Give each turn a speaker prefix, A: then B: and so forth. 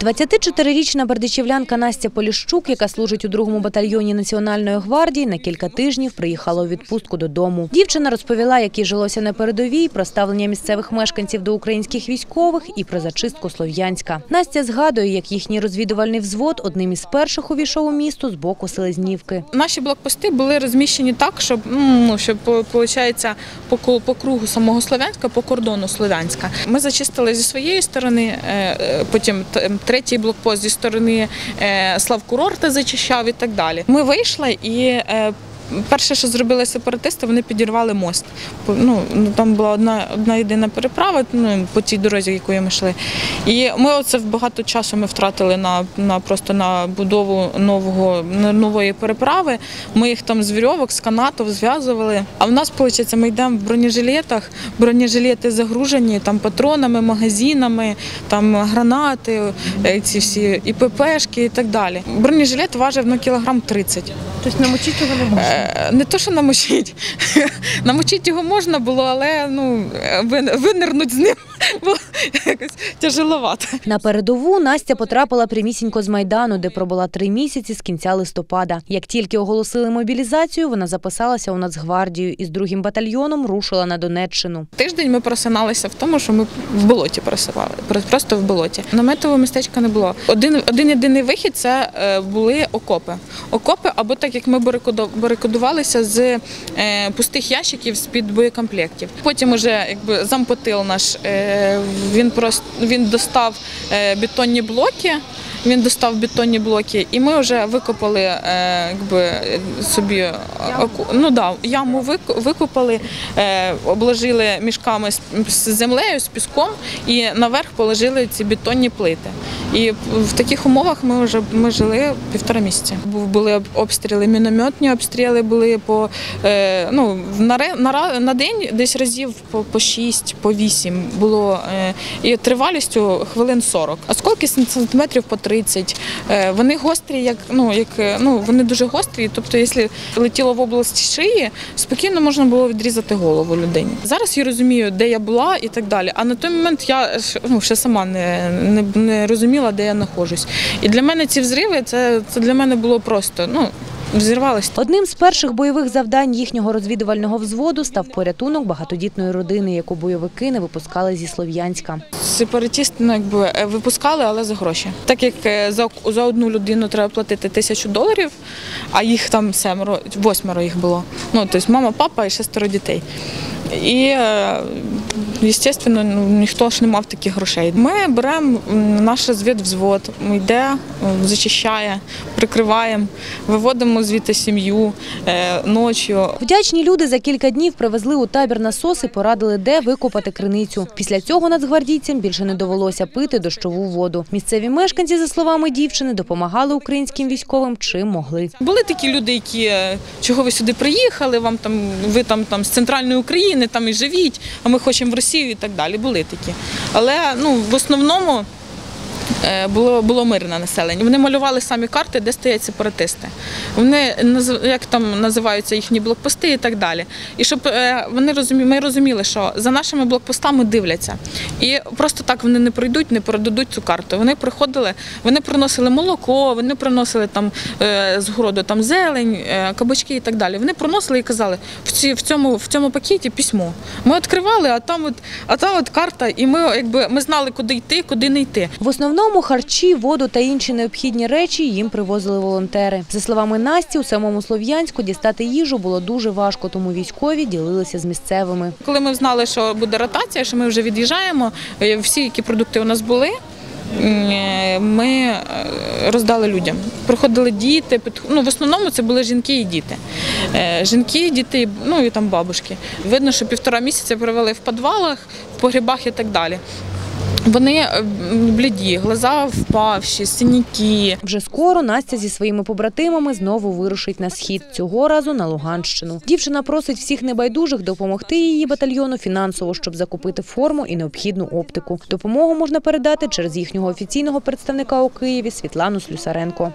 A: 24-річна бердичівлянка Настя Поліщук, яка служить у другому батальйоні Національної гвардії, на кілька тижнів приїхала у відпустку додому. Дівчина розповіла, як їй жилося на передовій, про ставлення місцевих мешканців до українських військових і про зачистку Слов'янська. Настя згадує, як їхній розвідувальний взвод одним із перших увійшов у місто з боку Селезнівки.
B: Наші блокпости були розміщені так, щоб ну щоб виходить, по, по кругу самого Слов'янська, по кордону Слов'янська. Ми зачистили зі своєї сторони, е, е, потім третій блокпост зі сторони е, Славкурорта зачищав і так далі. Ми вийшли і. Перше, що зробили сепаратисти, вони підірвали мост. Ну, ну, там була одна, одна єдина переправа ну, по тій дорозі, якою ми йшли. І ми оце багато часу ми втратили на, на просто на будову нового нової переправи. Ми їх там з вірьовок, з канатів зв'язували. А в нас, виходить, ми йдемо в бронежилетах, бронежилети загружені там патронами, магазинами, там гранати, е, ці всі і ППшки і так далі. Бронежилет важив на кілограм 30.
C: Тобто намочити його не можна.
B: Не то, що намочить. Намочити його можна було, але ну, винирнуть з ним було якось тяжеловато.
A: На передову Настя потрапила прямісінько з Майдану, де пробула три місяці з кінця листопада. Як тільки оголосили мобілізацію, вона записалася у Нацгвардію і з другим батальйоном рушила на Донеччину.
B: Тиждень ми просиналися в тому, що ми в болоті просивали, просто в болоті. Наметового містечка не було. Один, один єдиний вихід це е, були окопи. Окопи, або так як ми барикадувалися з е, пустих ящиків з-під боєкомплектів. Потім уже якби зампотил наш, е, він просто він достав е, бетонні блоки. Він достав бетонні блоки, і ми вже викопали е, якби, собі оку- ну, да, яму викопали, е, обложили мішками з, з землею, з піском і наверх положили ці бетонні плити. І в таких умовах ми вже ми жили півтора місяця. Були обстріли, мінометні обстріли були по е, ну, на, на, на день десь разів по, по 6, по 8 було е, і тривалістю хвилин 40. Осколки сантиметрів по 30. Е, вони гострі, як ну як е, ну вони дуже гострі. Тобто, якщо летіло в область шиї, спокійно можна було відрізати голову людині. Зараз я розумію, де я була і так далі. А на той момент я ну, ще сама не, не, не розуміла, де я знаходжусь. І для мене ці взриви це, це для мене було просто ну взірвалося.
A: Одним з перших бойових завдань їхнього розвідувального взводу став порятунок багатодітної родини, яку бойовики не випускали зі Слов'янська.
B: Сепаратісти ну, якби е, випускали, але за гроші. Так як е, за, за одну людину треба платити тисячу доларів, а їх там семеро, восьмеро їх було. Ну тобто мама, папа і шестеро дітей. І, е, звісно, ну, ніхто ж не мав таких грошей. Ми беремо наш розвідвзвод, йде, е, зачищає, прикриваємо, виводимо звідти сім'ю е, ночі.
A: Вдячні люди за кілька днів привезли у табір насос і порадили, де викопати криницю. Після цього нацгвардійцям більше не довелося пити дощову воду. Місцеві мешканці, за словами дівчини, допомагали українським військовим чим могли.
B: Були такі люди, які е, чого ви сюди приїхали, вам там ви там, там з центральної України там і живіть, а ми хочемо в Росію і так далі. Були такі. Але ну в основному. Е, Було було мирне населення. Вони малювали самі карти, де стоять сепаратисти. Вони як там називаються їхні блокпости і так далі. І щоб е, вони розумі, ми розуміли, що за нашими блокпостами дивляться. І просто так вони не пройдуть, не передадуть цю карту. Вони приходили, вони приносили молоко, вони приносили там е, з городу там зелень, кабачки і так далі. Вони приносили і казали, в, цьому, в цьому пакеті письмо. Ми відкривали, а там от, а там от карта, і ми якби ми знали, куди йти, куди не йти.
A: В основному харчі, воду та інші необхідні речі їм привозили волонтери. За словами Насті, у самому Слов'янську дістати їжу було дуже важко, тому військові ділилися з місцевими.
B: Коли ми знали, що буде ротація, що ми вже від'їжджаємо, е, всі, які продукти у нас були. е, Ми е, роздали людям. Приходили діти, ну в основному це були жінки і діти. Жінки, діти, ну і там бабушки. Видно, що півтора місяця провели в підвалах, в погрібах і так далі. Вони е, бліді, глаза впавші, синяки.
A: Вже скоро Настя зі своїми побратимами знову вирушить на схід, цього разу на Луганщину. Дівчина просить всіх небайдужих допомогти її батальйону фінансово, щоб закупити форму і необхідну оптику. Допомогу можна передати через їхнього офіційного представника у Києві Світлану Слюсаренко.